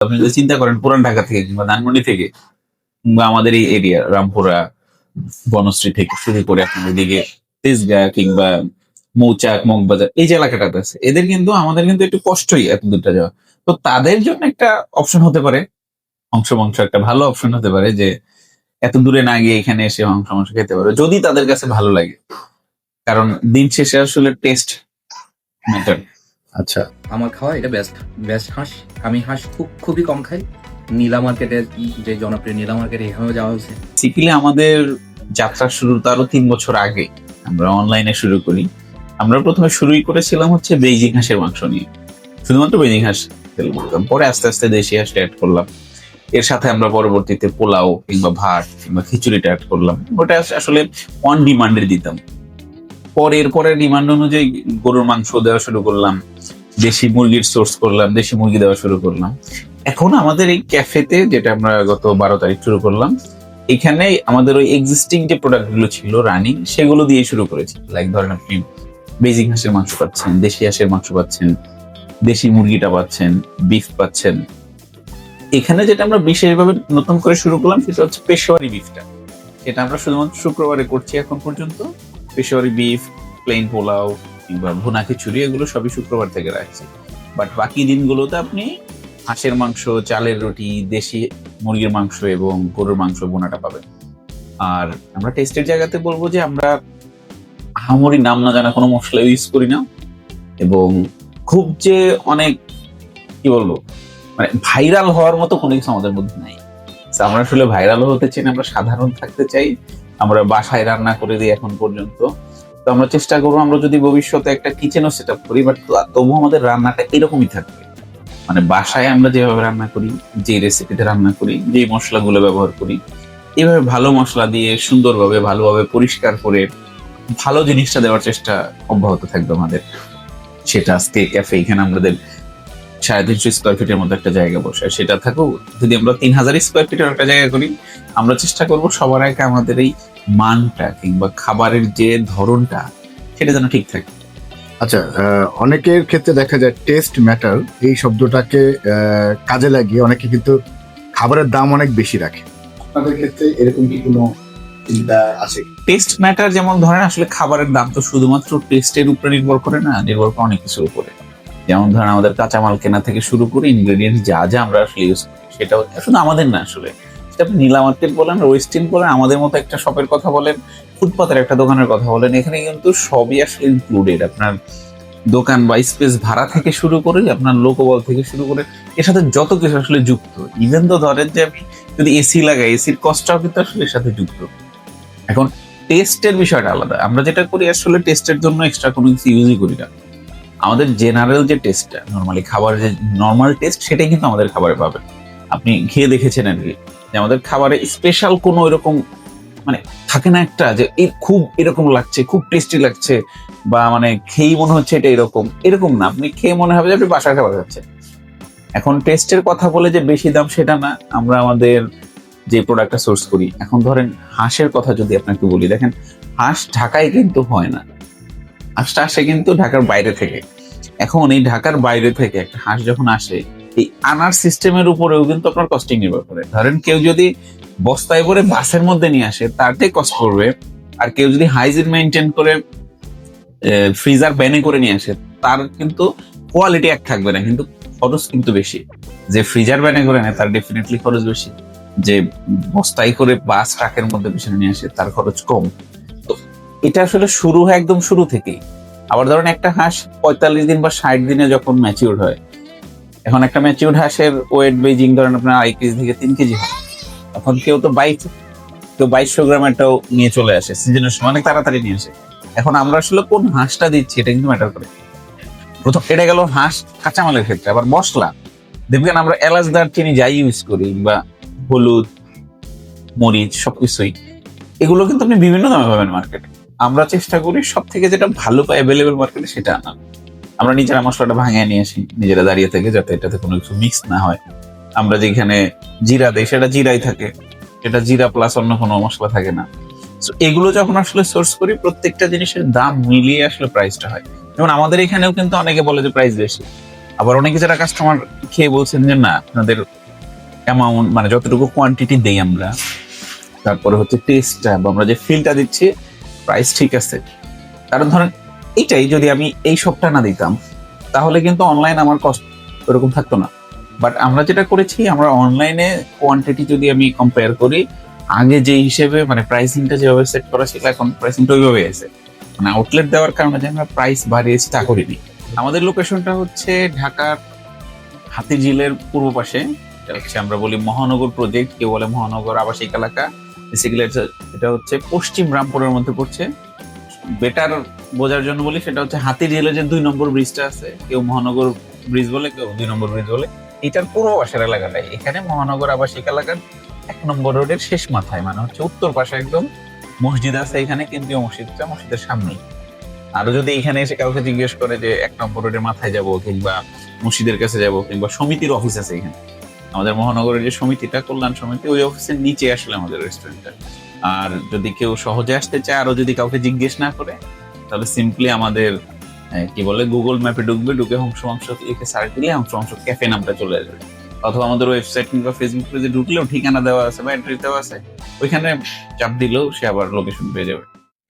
আপনি যদি চিন্তা করেন, পুরান ঢাকা থেকে কিংবা ধানমন্ডি থেকে, কিংবা আমাদের এই এরিয়া রামপুরা, বনশ্রী থেকে শুরু করে আপনার ওইদিকে তেজগা কিংবা মৌচাক, মগবাজার, এই যে এলাকাটাতে আছে, এদের কিন্তু, আমাদের কিন্তু একটু কষ্টই এত দূরটা যাওয়া। তো তাদের জন্য একটা অপশন হতে পারে, অংশ মাংস একটা ভালো অপশন হতে পারে যে, এত দূরে না গিয়ে এখানে এসে মাংস মাংস খেতে পারে, যদি তাদের কাছে ভালো লাগে। কারণ দিন শেষে আসলে টেস্ট ম্যাটার আচ্ছা। আমার খাওয়া এটা বেস্ট বেস্ট হাঁস। আমি হাঁস খুব খুবই কম খাই। নীলা মার্কেটের যে জনপ্রিয় নীলা মার্কেটে এখানেও যাওয়া হয়েছে। বেসিক্যালি আমাদের যাত্রা শুরু তো আরও তিন বছর আগে। আমরা অনলাইনে শুরু করি। আমরা প্রথমে শুরুই করেছিলাম হচ্ছে বেইজিং হাঁসের মাংস নিয়ে। শুধুমাত্র বেইজিং হাঁস তেল করতাম পরে আস্তে আস্তে দেশি হাঁসটা অ্যাড করলাম। এর সাথে আমরা পরবর্তীতে পোলাও কিংবা ভাত কিংবা খিচুড়িটা অ্যাড করলাম। ওটা আসলে অন ডিমান্ডে দিতাম। পরে এরপরে ডিমান্ড অনুযায়ী গরুর মাংস দেওয়া শুরু করলাম, দেশি মুরগির সোর্স করলাম, দেশি মুরগি দেওয়া শুরু করলাম। এখন আমাদের এই ক্যাফেতে যেটা আমরা গত বারো তারিখ শুরু করলাম, এখানে আমাদের ওই এক্সিস্টিং যে প্রোডাক্টগুলো ছিল রানিং সেগুলো দিয়ে শুরু করেছি। লাইক ধরেন আপনি বেজিং হাঁসের মাংস পাচ্ছেন, দেশি হাঁসের মাংস পাচ্ছেন, দেশি মুরগিটা পাচ্ছেন বিফ পাচ্ছেন। এখানে যেটা আমরা বিশেষভাবে নতুন করে শুরু করলাম, সেটা হচ্ছে পেশোয়ারি বিফটা সেটা আমরা শুধুমাত্র শুক্রবারে করছি এখন পর্যন্ত। পেশোয়ারি বিফ প্লেন পোলাও কিংবা ভুনা খিচুড়ি, এগুলো সবই শুক্রবার থেকে রাখছি। বাট বাকি দিনগুলোতে আপনি হাঁসের মাংস, চালের রুটি, দেশি মুরগির মাংস এবং গরুর মাংস বোনাটা পাবেন। আর আমরা টেস্টের জায়গাতে বলব যে আমরা আহামরি নাম না জানা কোনো মশলা ইউজ করি না এবং খুব যে অনেক, কি বলব মানে ভাইরাল হওয়ার মতো কোনো কিছু আমাদের মধ্যে নাই। আমরা আসলে ভাইরাল হতে চাই না, আমরা সাধারণ থাকতে চাই আমরা বাসায় রান্না করে দিই এখন পর্যন্ত। তো আমরা চেষ্টা করব, আমরা যদি ভবিষ্যতে একটা কিচেনও সেট আপ করি বাট তবুও আমাদের রান্নাটা এরকমই থাকবে। মানে বাসায় আমরা যেভাবে রান্না করি যে রেসিপিতে রান্না করি যে মশলাগুলো ব্যবহার করি, এভাবে ভালো মশলা দিয়ে সুন্দরভাবে, ভালোভাবে পরিষ্কার করে, ভালো জিনিসটা দেওয়ার চেষ্টা অব্যাহত থাকবে আমাদের। সেটা আজকে ক্যাফে এখানে আমাদের সাড়ে তিনশো স্কোয়ার ফিটের মধ্যে একটা জায়গা বসে। সেটা থাকুক যদি আমরা তিন হাজার স্কোয়ার ফিটের একটা জায়গা করি আমরা চেষ্টা করব সবার আগে আমাদের এই মানটা কিংবা খাবারের যে ধরনটা সেটা যেন ঠিক থাকে। আচ্ছা অনেকের ক্ষেত্রে দেখা যায় টেস্ট ম্যাটার এই শব্দটাকে কাজে লাগিয়ে অনেকে কিন্তু খাবারের দাম অনেক বেশি রাখে। আপনাদের ক্ষেত্রে এরকম কি কোনো চিন্তা আছে? টেস্ট ম্যাটার যেমন ধরেন আসলে খাবারের দাম তো শুধুমাত্র টেস্টের উপরে নির্ভর করে না নির্ভর করে অনেক কিছুর উপরে। যেমন ধরেন আমাদের কাঁচামাল কেনা থেকে শুরু করে ইনগ্রেডিয়েন্টস যা যা আমরা আসলে ইউজ করি, সেটা শুধু আমাদের না আসলে। সেটা আপনি নীলা মার্কেট বলেন ওয়েস্টিন বলেন, আমাদের মতো একটা শপের কথা বলেন, ফুটপাতের একটা দোকানের কথা বলেন, এখানে কিন্তু সবই আসলে ইনক্লুডেড আপনার দোকান বা স্পেস ভাড়া থেকে শুরু করে, আপনার লোকবল থেকে শুরু করে, এর সাথে যত কিছু আসলে যুক্ত। ইভেন তো ধরেন যে আমি যদি এসি লাগাই এসির কস্টটাও কিন্তু আসলে এর সাথে যুক্ত। এখন টেস্টের বিষয়টা আলাদা। আমরা যেটা করি, আসলে টেস্টের জন্য এক্সট্রা কোনো কিছু ইউজই করি না। আমাদের জেনারেল যে টেস্টটা নর্মালি খাবারের যে নর্মাল টেস্ট সেটাই কিন্তু আমাদের খাবারে পাবেন। আপনি খেয়ে দেখেছেন আর কি যে আমাদের খাবারে স্পেশাল কোনো এরকম মানে থাকে না একটা যে এর খুব এরকম লাগছে, খুব টেস্টি লাগছে বা মানে খেয়েই মনে হচ্ছে এটা এরকম। এরকম না, আপনি খেয়ে মনে হবে যে আপনি বাসার খাবার খাচ্ছেন। এখন টেস্টের কথা বলে যে বেশি দাম সেটা না, আমরা আমাদের যে প্রোডাক্টটা সোর্স করি। এখন ধরেন হাঁসের কথা যদি আপনাকে বলি, দেখেন হাঁস ঢাকায় কিন্তু হয় না। হাঁসটা আসে কিন্তু ঢাকার বাইরে থেকে। এখন এই ঢাকার বাইরে থেকে একটা হাঁস যখন আসে, এই আনার সিস্টেমের উপরেও কিন্তু আপনার কস্টিং নির্ভর করে। ধরেন কেউ যদি বস্তায় করে বাসের মধ্যে নিয়ে আসে তারটাই কস্ট করবে আর কেউ যদি হাইজিন মেনটেন করে ফ্রিজার ব্যানে করে নিয়ে আসে, তার কিন্তু কোয়ালিটি এক থাকবে না, কিন্তু খরচ কিন্তু বেশি। যে ফ্রিজার ব্যানে করে নেয়, তার ডেফিনেটলি খরচ বেশি। যে বস্তায় করে বাস ট্রাকের মধ্যে পিছনে নিয়ে আসে, তার খরচ কম। এটা আসলে শুরু হয় একদম শুরু থেকেই। আবার ধরেন একটা হাঁস পঁয়তাল্লিশ দিন বা ষাট দিনে যখন ম্যাচিউর হয়, এখন একটা ম্যাচিউর হাঁসের ওয়েট বেজিং ধরেন আপনার আড়াই কেজি থেকে তিন কেজি হয়। তখন কেউ তো বাইশ, কেউ বাইশশো গ্রাম একটাও নিয়ে চলে আসে সিজনের সময় অনেক তাড়াতাড়ি নিয়ে আসে। এখন আমরা আসলে কোন হাঁসটা দিচ্ছি এটা কিন্তু ম্যাটার করে। প্রথম এটা গেল হাঁস কাঁচামালের ক্ষেত্রে, আবার মশলা। দেখবেন আমরা এলাচ, দারচিনি যাই ইউজ করি বা হলুদ, মরিচ সবকিছুই, এগুলো কিন্তু আপনি বিভিন্ন দামে পাবেন মার্কেটে আমরা চেষ্টা করি সব থেকে যেটা ভালো পাই অ্যাভেলেবেল মার্কেটে সেটা আনা। আমরা নিজেরা মশলাটা ভাঙিয়ে নিয়ে আসি, নিজেরা দাঁড়িয়ে থেকে যাতে এটাতে কোনো কিছু মিক্স না হয়। আমরা যেখানে জিরা দেই, সেটা জিরাই থাকে। এটা জিরা প্লাস অন্য কোনো মশলা থাকে না। So, এগুলো যখন আসলে সোর্স করি, প্রত্যেকটা জিনিসের দাম মিলিয়ে আসলে প্রাইসটা হয়। যেমন আমাদের এখানেও কিন্তু অনেকে বলে যে প্রাইস বেশি। আবার অনেকে যারা কাস্টমার খেয়ে বলছেন যে, না, আপনাদের অ্যামাউন্ট মানে যতটুকু কোয়ান্টিটি দেই আমরা, তারপরে হচ্ছে টেস্টটা বা আমরা যে ফিলটা দিচ্ছি প্রাইস ঠিক আছে। কারণ ধরেন, এইটাই যদি আমি এই সবটা না দিতাম, তাহলে কিন্তু অনলাইন আমার কস্ট ওরকম থাকতো না। বাট আমরা যেটা করেছি, আমরা অনলাইনে কোয়ান্টিটি যদি আমি কম্পেয়ার করি, আগে যে হিসেবে মানে প্রাইসিংটা যেভাবে সেট করা ছিল, এখন প্রাইসিংটা ওইভাবে আছে। মানে আউটলেট দেওয়ার কারণে যে আমরা প্রাইস বাড়িয়েছি তা করিনি। আমাদের লোকেশনটা হচ্ছে ঢাকার হাতিঝিলের পূর্ব পাশে। হচ্ছে আমরা বলি মহানগর প্রজেক্ট কেউ বলে মহানগর আবাসিক এলাকা। বেসিক্যালি এটা হচ্ছে পশ্চিম রামপুরের মধ্যে পড়ছে। বেটার বোঝার জন্য বলি, সেটা হচ্ছে হাতিঝিলের যে দুই নম্বর ব্রিজটা আছে, কেউ মহানগর ব্রিজ বলে, কেউ দুই নম্বর ব্রিজ বলে, এটার পূর্ব পাশের এলাকাটাই। এখানে মহানগর আবাসিক এলাকার এক নম্বর রোডের শেষ মাথায় মানে হচ্ছে উত্তর পাশে একদম মসজিদ আছে এখানে, কেন্দ্রীয় মসজিদটা মসজিদের সামনেই। আরও যদি এখানে এসে কাউকে জিজ্ঞেস করে যে এক নম্বর রোডের মাথায় যাব কিংবা মসজিদের কাছে যাব কিংবা সমিতির অফিস আছে এখানে, আমাদের মহানগরের যে সমিতিটা, কল্যাণ সমিতি, ওই অফিসের নিচে আসলে আমাদের রেস্টুরেন্টটা আর যদি কেউ সহজে আসতে চায়, আরও যদি কাউকে জিজ্ঞেস না করে, তাহলে সিম্পলি আমাদের কি বলে গুগল ম্যাপে ঢুকবে, ঢুকে হংস মাংস লিখে সার্চ দিলে হংস মাংস ক্যাফে নামটা চলে আসবে। অথবা আমাদের ওয়েবসাইট কিংবা ফেসবুক পেজে ঢুকলেও ঠিকানা দেওয়া আছে বা অ্যাড্রেস দেওয়া আছে, ওইখানে চাপ দিলেও সে আবার লোকেশন পেয়ে যাবে।